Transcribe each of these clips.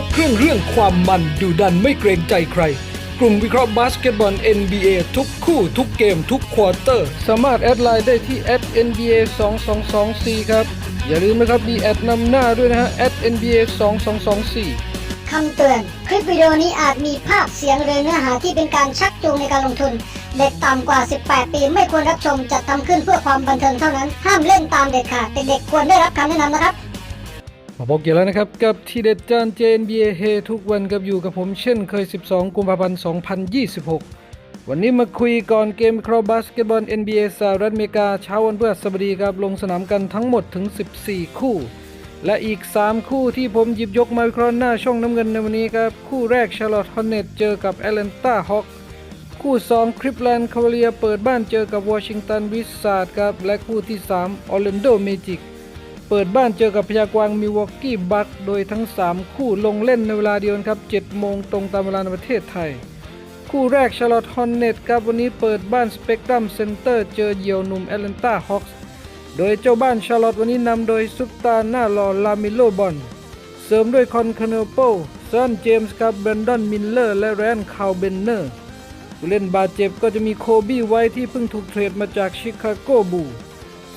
บเครื่องเรื่องความมันดูดันไม่เกรงใจใคร กลุ่มวิเคราะห์บาสเกตบอล NBA ทุกคู่ทุกเกมทุกควอเตอร์ สามารถแอดไลน์ได้ที่ @nba 2224ครับ อย่าลืมนะครับมีแอดนำหน้าด้วยนะฮะ @nba 2224คำเตือน คลิปวิดีโอนี้อาจมีภาพเสียงหรือเนื้อหาที่เป็นการชักจูงในการลงทุน เด็กต่ำกว่า 18 ปีไม่ควรรับชมจัดทำขึ้นเพื่อความบันเทิงเท่านั้น ห้ามเล่นตามเด็ดขาดเด็กๆควรได้รับคำแนะนำนะครับ มาพบกันแล้วนะครับกับทีเด็ดจาน JNBA เฮทุกวันกับอยู่กับผมเช่นเคย 12 กุมภาพันธ์ 2026 วันนี้มาคุยก่อนเกมครอบาสเกตบอล NBA สหรัฐอเมริกาเช้าวันพฤหัสบดีครับลงสนามกันทั้งหมดถึง 14 คู่ และอีก 3 คู่ที่ผมหยิบยกมาวิเคราะห์หน้าช่องน้ำเงินในวันนี้ครับ คู่แรกชาร์ลอตฮอนเนตเจอกับแอตแลนตาฮอคคู่ 2 คริปแลนด์คาวเลียเปิดบ้านเจอกับวอชิงตันวิสซาร์ดครับและคู่ที่3ออร์แลนโดเมจิก เปิดบ้านเจอกับพยากวางมิวอกกี้บัคโดยทั้ง 3 คู่ลงเล่นในเวลาเดียวกันครับ7โมงตรงตามเวลาในประเทศไทย คู่แรกชาร์ลอตฮอนเนตครับวันนี้เปิดบ้านสเปกตรัมเซ็นเตอร์เจอเยี่ยวหนุ่มแอตแลนตาฮอคส์โดยเจ้าบ้านชาร์ลอตวันนี้นำโดยซุปตาร์หน้าหล่อลามิโลบอลเสริมด้วยคอนคาเนโปซอนเจมส์ครับแบรนดอนมิลเลอร์ และแรนคาวเบนเนอร์ผู้เล่นบาดเจ็บก็จะมีโคบี้ไว้ที่เพิ่งถูกเทรดมาจากชิคาโกบู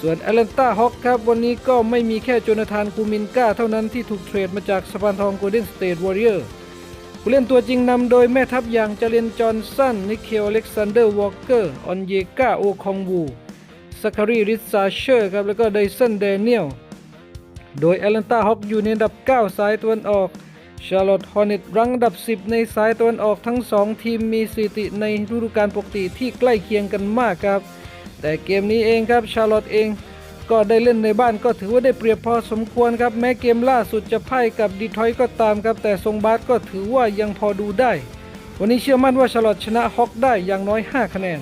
ส่วนแอตแลนตาฮอคครับ วันนี้ก็ไม่มีแค่โจนาธานกูมินกาเท่านั้นที่ถูกเทรดมาจากสปานทองโกลเด้นสเตทวอริเออร์ผู้เล่นตัวจริงนำโดยแม่ทัพอย่างเจเลนจอห์นสันนิเคลอเล็กซานเดอร์วอลเกอร์ออนเยกาโอคองวูซัคคารีริซาเชอร์ครับแล้วก็ไดสันเดเนียลโดยแอตแลนตาฮอคอยู่ในอันดับ 9 สายตะวันออกชาร์ลอตฮอร์เน็ตรั้งอันดับ 10 ในสายตะวันออกทั้ง 2 ทีมมีสถิติในฤดูกาลปกติที่ใกล้เคียงกันมากครับ แต่เกมนี้เองครับชาร์ลอตเองก็ได้เล่นในบ้านก็ถือว่าได้เปรียบพอสมควรครับ แม้เกมล่าสุดจะพ่ายกับดีทรอยก็ตามครับ แต่ทรงบาสก็ถือว่ายังพอดูได้ วันนี้เชื่อมั่นว่าชาร์ลอตชนะฮอคได้อย่างน้อย 5 คะแนน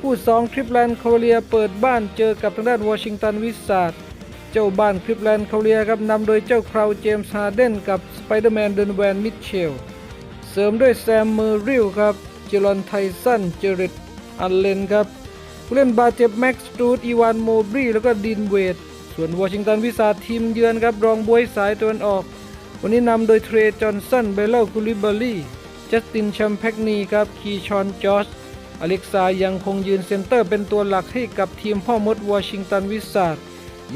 คู่ 2 คลิปแลนด์โคเรียเปิดบ้านเจอกับทางด้านวอชิงตันวิสซาร์เจ้าบ้านคลิปแลนด์เขาเรียครับนำโดยเจ้าคราวเจมส์ฮาร์เดนกับสไปเดอร์แมนเดนแวนมิทเชลเสริมด้วยแซมเมอร์ริลครับเจลอนไทสันเจเรตอัลเลนครับ ผู้เล่นบาดเจ็บแม็กซ์ตูดอีวานโมบรีแล้วก็ดินเวดส่วนวอชิงตันวิสาทีมเยือนครับรองบวยสายตะวันออก วันนี้นำโดยเทรจอห์นสันเบลล์คูลิบารีจัสตินแชมแพกนีครับคีชอนจอร์จอเล็กซายังคงยืนเซนเตอร์เป็นตัวหลักให้กับทีมพ่อมดวอชิงตันวิสาด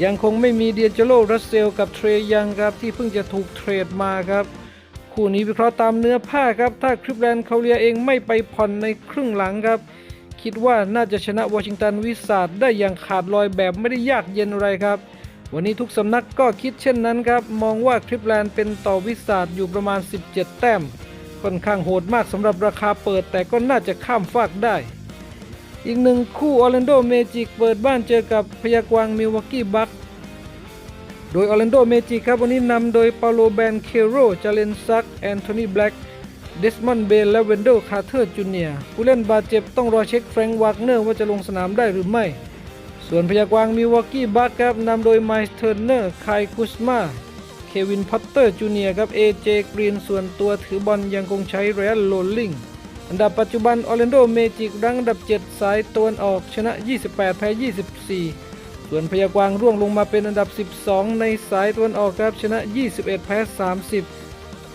ยังคงไม่มีเดียเจโลรัสเซลกับเทรยังครับที่เพิ่งจะถูกเทรดมาครับ คู่นี้วิเคราะห์ตามเนื้อผ้าครับ ถ้าคริปแลนด์เขาเรียเองไม่ไปผ่อนในครึ่งหลังครับ คิดว่าน่าจะชนะวอชิงตันวิสาดได้อย่างขาดลอยแบบไม่ได้ยากเย็นอะไรครับ วันนี้ทุกสำนักก็คิดเช่นนั้นครับ มองว่าคริปแลนด์เป็นต่อวิสาดอยู่ประมาณ 17 แต้ม ค่อนข้างโหดมากสำหรับราคาเปิดแต่ก็น่าจะข้ามฟากได้ อีกหนึ่งคู่ออร์แลนโดเมจิกเปิดบ้านเจอกับพยากวางมิลวอกกี้บัคโดยออร์แลนโดเมจิกครับวันนี้นำโดยเปาโลแบนเคโรจาเลนซัก แอนโทนีแบล็ก เดสมอนด์เบลและเวนโดคาร์เทอร์จูเนียผู้เล่นบาดเจ็บต้องรอเช็คแฟรงค์วากเนอร์ว่าจะลงสนามได้หรือไม่ ส่วนพยากวางมิวอกกี้บัคครับนำโดยไมส์เทอร์เนอร์ไคคุสมาเควินพอตเตอร์จูเนียครับเอเจกรีนส่วนตัวถือบอลยังคงใช้เรอัลโลลิงอันดับปัจจุบันออร์แลนโดเมจิกรั้งอันดับ 7 สายตะวันออกชนะ 28 แพ้ 24 ส่วนพยากวางร่วงลงมาเป็นอันดับ 12 ในสายตะวันออกครับชนะ 21 แพ้ 30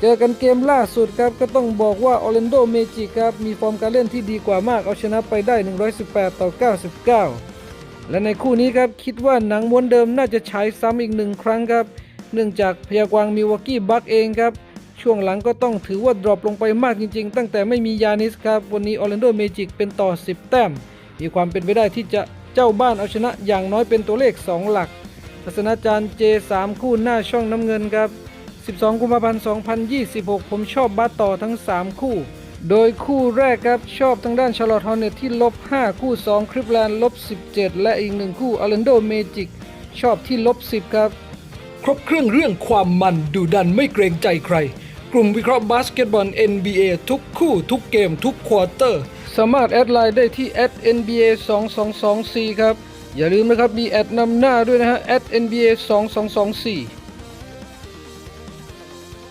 เจอกันเกมล่าสุดครับ ก็ต้องบอกว่าออร์แลนโดเมจิกครับ มีฟอร์มการเล่นที่ดีกว่ามาก เอาชนะไปได้ 118 ต่อ 99 และในคู่นี้ครับ คิดว่าหนังม้วนเดิมน่าจะฉายซ้ำอีกหนึ่งครั้งครับ เนื่องจากพยากวางมิวกี้บัคเองครับ ช่วงหลังก็ต้องถือว่าดรอปลงไปมากจริง ๆ ตั้งแต่ไม่มียานิสครับ วันนี้ออร์แลนโดเมจิกเป็นต่อ 10 แต้ม มีความเป็นไปได้ที่จะเจ้าบ้านเอาชนะอย่างน้อยเป็นตัวเลข 2 หลักทัศนาจารย์เจ3คู่หน้าช่องน้ำเงินครับ 12 กุมภาพันธ์ 2026 ผมชอบบาสต่อทั้ง 3 คู่ โดยคู่แรกครับ ชอบทางด้านชาร์ลอตฮอร์เนตที่ลบ 5 คู่ 2 คริปแลนด์ลบ 17 และอีกหนึ่งคู่ออร์แลนโดเมจิก ชอบที่ลบ 10 ครับ ครบเครื่องเรื่องความมันดูดันไม่เกรงใจใคร กลุ่มวิเคราะห์บาสเกตบอล NBA ทุกคู่ทุกเกมทุกควอเตอร์ สามารถแอดไลน์ได้ที่ @nba 2224ครับ อย่าลืมนะครับมีแอดนำหน้าด้วยนะฮะ @nba 2224